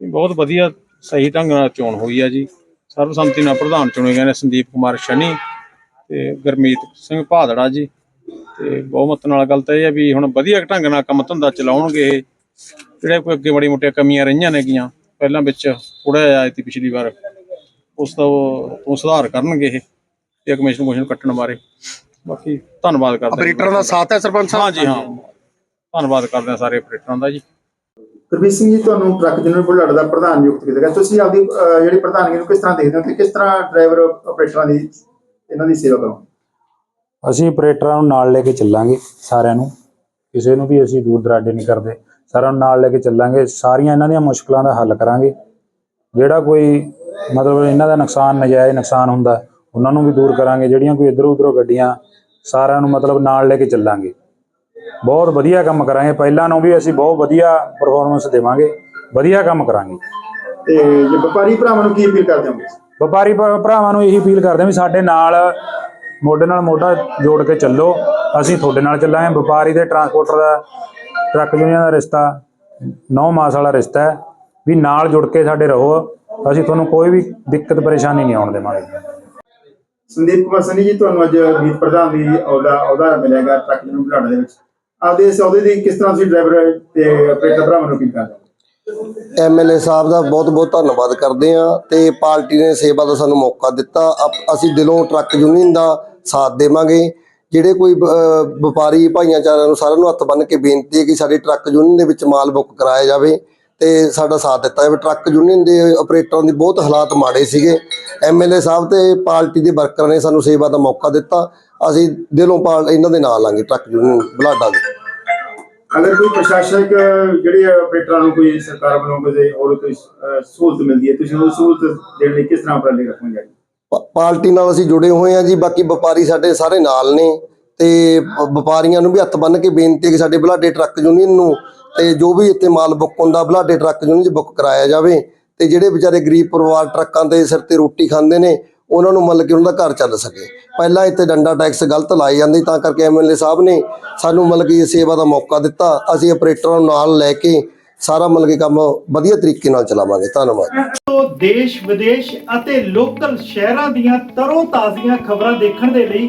ਬਹੁਤ ਵਧੀਆ ਸਹੀ ਢੰਗ ਨਾਲ ਚੋਣ ਹੋਈ ਆ ਜੀ। ਸਰਬਸੰਮਤੀ ਨਾਲ ਪ੍ਰਧਾਨ ਚੁਣੇ ਗਏ ਨੇ ਸੰਦੀਪ ਕੁਮਾਰ ਸ਼ਨੀ ਤੇ ਗੁਰਮੀਤ ਸਿੰਘ ਭਾਦੜਾ ਜੀ। ਤੇ ਬਹੁਮਤ ਨਾਲ ਗੱਲ ਤਾਂ ਇਹ ਆ ਵੀ ਹੁਣ ਵਧੀਆ ਢੰਗ ਨਾਲ ਕੰਮ ਧੰਦਾ ਚਲਾਉਣਗੇ ਜਿਹੜੇ ਕੋਈ ਅੱਗੇ ਬੜੀ ਮੋਟੀਆਂ ਕਮੀਆਂ ਰਹੀਆਂ ਨੇਗੀਆਂ ਪਹਿਲਾਂ ਵਿੱਚ ਥੋੜਾ ਜਿਹਾ ਆਈ ਸੀ ਪਿਛਲੀ ਵਾਰ ਉਸ ਤੋਂ ਤੋਂ ਸੁਧਾਰ ਕਰਨਗੇ ਇਹ ਤੇ ਕਮਿਸ਼ਨ ਕਮਿਸ਼ਨ ਕੱਟਣ ਬਾਰੇ। ਬਾਕੀ ਧੰਨਵਾਦ ਕਰਦੇ ਹਾਂ। ਆਪਰੇਟਰਾਂ ਦਾ ਸਾਥ ਹੈ ਸਰਪੰਚ ਸਾਹਿਬ? ਹਾਂ ਜੀ ਹਾਂ। ਧੰਨਵਾਦ ਕਰਦੇ ਹਾਂ ਸਾਰੇ ਆਪਰੇਟਰਾਂ ਦਾ ਜੀ। ਗੁਰਮੀਤ ਸਿੰਘ ਜੀ ਤੁਹਾਨੂੰ ਟਰੱਕ ਜਨਰਲ ਬੁਲੜ ਦਾ ਪ੍ਰਧਾਨ ਨਿਯੁਕਤ ਕੀਤਾ ਗਿਆ। ਤੁਸੀਂ ਆਪਦੀ ਅਹ, ਜਿਹੜੀ ਪ੍ਰਧਾਨਗੀ ਨੂੰ ਕਿਸ ਤਰ੍ਹਾਂ ਦੇਖਦੇ ਹੋ ਕਿ ਕਿਸ ਤਰ੍ਹਾਂ ਡਰਾਈਵਰ ਆਪਰੇਟਰਾਂ ਦੀ ਇਹਨਾਂ ਦੀ ਸੇਵਾ ਕਰੋ ਅਸੀਂ ਆਪਰੇਟਰਾਂ ਨੂੰ ਨਾਲ ਲੈ ਕੇ ਚੱਲਾਂਗੇ ਸਾਰਿਆਂ ਨੂੰ। ਕਿਸੇ ਨੂੰ ਵੀ ਅਸੀਂ ਦੂਰ ਦਰਾਡੇ ਨਹੀਂ ਕਰਦੇ। ਸਾਰਿਆਂ ਨੂੰ ਨਾਲ ਲੈ ਕੇ ਚੱਲਾਂਗੇ। ਸਾਰੀਆਂ ਇਹਨਾਂ ਦੀਆਂ ਮੁਸ਼ਕਲਾਂ ਦਾ ਹੱਲ ਕਰਾਂਗੇ। ਜਿਹੜਾ ਕੋਈ ਮਤਲਬ ਇਹਨਾਂ ਦਾ ਨੁਕਸਾਨ ਨਜਾਇਜ਼ ਨੁਕਸਾਨ ਹੁੰਦਾ ਉਹਨਾਂ ਨੂੰ ਵੀ ਦੂਰ ਕਰਾਂਗੇ। ਜਿਹੜੀਆਂ ਕੋਈ ਇੱਧਰੋਂ ਉਧਰੋਂ ਗੱਡੀਆਂ ਸਾਰਿਆਂ ਨੂੰ ਮਤਲਬ ਨਾਲ ਲੈ ਕੇ ਚੱਲਾਂਗੇ। ਬਹੁਤ ਵਧੀਆ ਕੰਮ ਕਰਾਂਗੇ। ਪਹਿਲਾਂ ਨੂੰ ਵੀ ਅਸੀਂ ਬਹੁਤ ਵਧੀਆ ਪਰਫਾਰਮੈਂਸ ਦੇਵਾਂਗੇ। ਵਧੀਆ ਕੰਮ ਕਰਾਂਗੇ। ਤੇ ਜੇ ਵਪਾਰੀ ਭਰਾਵਾਂ ਨੂੰ ਕੀ ਅਪੀਲ ਕਰਦੇ ਹੋ? ਵਪਾਰੀ ਭਰਾਵਾਂ ਨੂੰ ਇਹੀ ਅਪੀਲ ਕਰਦੇ ਹਾਂ ਵੀ ਸਾਡੇ ਨਾਲ ਮੋਢੇ ਨਾਲ ਮੋਢਾ ਜੋੜ ਕੇ ਚੱਲੋ। ਅਸੀਂ ਤੁਹਾਡੇ ਨਾਲ ਚੱਲਾਂਗੇ। ਵਪਾਰੀ ਤੇ ਟਰਾਂਸਪੋਰਟਰ ਦਾ ਟਰੱਕ ਯੂਨੀਅਨ ਦਾ ਰਿਸ਼ਤਾ 9 ਮਾਸ ਵਾਲਾ ਰਿਸ਼ਤਾ ਹੈ। ਵੀ ਨਾਲ ਜੁੜ ਕੇ ਸਾਡੇ ਰਹੋ। ਅਸੀਂ ਤੁਹਾਨੂੰ ਕੋਈ ਵੀ ਦਿੱਕਤ ਪਰੇਸ਼ਾਨੀ ਨਹੀਂ ਆਉਣ ਦੇਵਾਂਗੇ। ਸੰਦੀਪ ਕੁਮਾਰ ਸਨੀ ਜੀ ਤੁਹਾਨੂੰ ਅੱਜ ਮੀਤ ਪ੍ਰਧਾਨ ਦੀ ਅਹੁਦਾ ਅਹੁਦਾ ਮਿਲੇਗਾ ਟਰੱਕ ਜਨਰਲ ਬੁਲੜ ਦੇ ਵਿੱਚ। ਆਪਦੇ ਇਸ ਦੀ ਕਿਸ ਤਰ੍ਹਾਂ ਤੁਸੀਂ ਡਰਾਈਵਰ ਤੇ ਆਪਰੇਟਰ ਭਰਾਵਾਂ ਨੂੰ ਅਪੀਲ ਐਮਐਲਏ ਸਾਹਿਬ ਦਾ ਬਹੁਤ-ਬਹੁਤ ਧੰਨਵਾਦ ਕਰਦੇ ਆ ਤੇ ਪਾਰਟੀ ਨੇ ਸੇਵਾ ਦਾ ਸਾਨੂੰ ਮੌਕਾ ਦਿੱਤਾ। ਅਸੀਂ ਦਿਲੋਂ ਟਰੱਕ ਯੂਨੀਅਨ ਦਾ ਸਾਥ ਦੇਵਾਂਗੇ। ਜਿਹੜੇ ਕੋਈ ਅਹ, ਵਪਾਰੀ ਭਾਈਆਂਚਾਰਿਆਂ ਨੂੰ ਸਾਰਿਆਂ ਨੂੰ ਹੱਥ ਬੰਨ੍ਹ ਕੇ ਬੇਨਤੀ ਹੈ ਕਿ ਸਾਡੇ ਟਰੱਕ ਯੂਨੀਅਨ ਦੇ ਵਿੱਚ ਮਾਲ ਬੁੱਕ ਕਰਾਇਆ ਜਾਵੇ। ਤੇ ਸਾਡਾ ਸਾਥ ਦਿੱਤਾ ਜਾਵੇ। ਟਰੱਕ ਯੂਨੀਅਨ ਦੇ ਆਪਰੇਟਰਾਂ ਦੀ ਬਹੁਤ ਹਾਲਾਤ ਮਾੜੇ ਸੀਗੇ। ਐਮਐਲਏ ਸਾਹਿਬ ਤੇ ਪਾਰਟੀ ਦੇ ਵਰਕਰਾਂ ਨੇ ਸਾਨੂੰ ਸੇਵਾ ਦਾ ਮੌਕਾ ਦਿੱਤਾ। ਅਸੀਂ ਦਿਲੋਂ ਪਾਲ ਇਹਨਾਂ ਦੇ ਨਾਲ ਲਾਂਗੇ ਟਰੱਕ ਯੂਨੀਅਨ ਬਲਾਡਾ ਦੇ। ਅਗਰ ਕੋਈ ਪ੍ਰਸ਼ਾਸਨਿਕ ਜਿਹੜੇ ਆਪਰੇਟਰਾਂ ਨੂੰ ਕੋਈ ਸਰਕਾਰ ਵੱਲੋਂ ਕੋਈ ਹੋਰ ਕੋਈ ਸਹੂਲਤ ਮਿਲਦੀ ਹੈ ਤੁਸੀਂ ਉਹ ਸਹੂਲਤ ਦੇਣ ਲਈ ਕਿਸ ਤਰ੍ਹਾਂ ਉਪਰਾਲੇ ਰੱਖੋਗੇ ਪਾ- ਪਾਰਟੀ ਨਾਲ ਅਸੀਂ ਜੁੜੇ ਹੋਏ ਹਾਂ ਜੀ। ਬਾਕੀ ਵਪਾਰੀ ਸਾਡੇ ਸਾਰੇ ਨਾਲ ਨੇ ਤੇ ਵਪਾਰੀਆਂ ਨੂੰ ਵੀ ਹੱਥ ਬੰਨ੍ਹ ਕੇ ਬੇਨਤੀ ਹੈ ਕਿ ਸਾਡੇ ਬਲਾਡੇ ਟਰੱਕ ਯੂਨੀਅਨ ਨੂੰ ਤੇ ਜੋ ਵੀ ਇੱਥੇ ਮਾਲ ਬੁੱਕ ਹੁੰਦਾ, ਬਲਾਡੇ ਟਰੱਕ ਯੂਨੀਅਨ 'ਚ ਬੁੱਕ ਕਰਾਇਆ ਜਾਵੇ, ਤੇ ਜਿਹੜੇ ਵਿਚਾਰੇ ਗਰੀਬ ਪਰਿਵਾਰ ਟਰੱਕਾਂ ਦੇ ਸਿਰ ਤੇ ਰੋਟੀ ਖਾਂਦੇ ਨੇ, ਉਹਨਾਂ ਨੂੰ ਮਤਲਬ ਕਿ ਉਹਨਾਂ ਦਾ ਘਰ ਚੱਲ ਸਕੇ। ਪਹਿਲਾਂ ਇੱਥੇ ਡੰਡਾ ਟੈਕਸ ਗਲਤ ਲਾਏ ਜਾਂਦੇ, ਤਾਂ ਕਰਕੇ ਐਮਐਲਏ ਸਾਹਿਬ ਨੇ ਸਾਨੂੰ ਮਤਲਬ ਕਿ ਸੇਵਾ ਦਾ ਮੌਕਾ ਦਿੱਤਾ। ਅਸੀਂ ਆਪਰੇਟਰਾਂ ਨੂੰ ਨਾਲ ਲੈ ਕੇ ਸਾਰਾ ਮਤਲਬ ਕਿ ਕੰਮ ਵਧੀਆ ਤਰੀਕੇ ਨਾਲ ਚਲਾਵਾਂਗੇ। ਧੰਨਵਾਦ। ਤੋਂ ਦੇਸ਼ ਵਿਦੇਸ਼ ਅਤੇ ਲੋਕਲ ਸ਼ਹਿਰਾਂ ਦੀਆਂ ਤਰੋ ਤਾਜ਼ੀਆਂ ਖਬਰਾਂ ਦੇਖਣ ਦੇ ਲਈ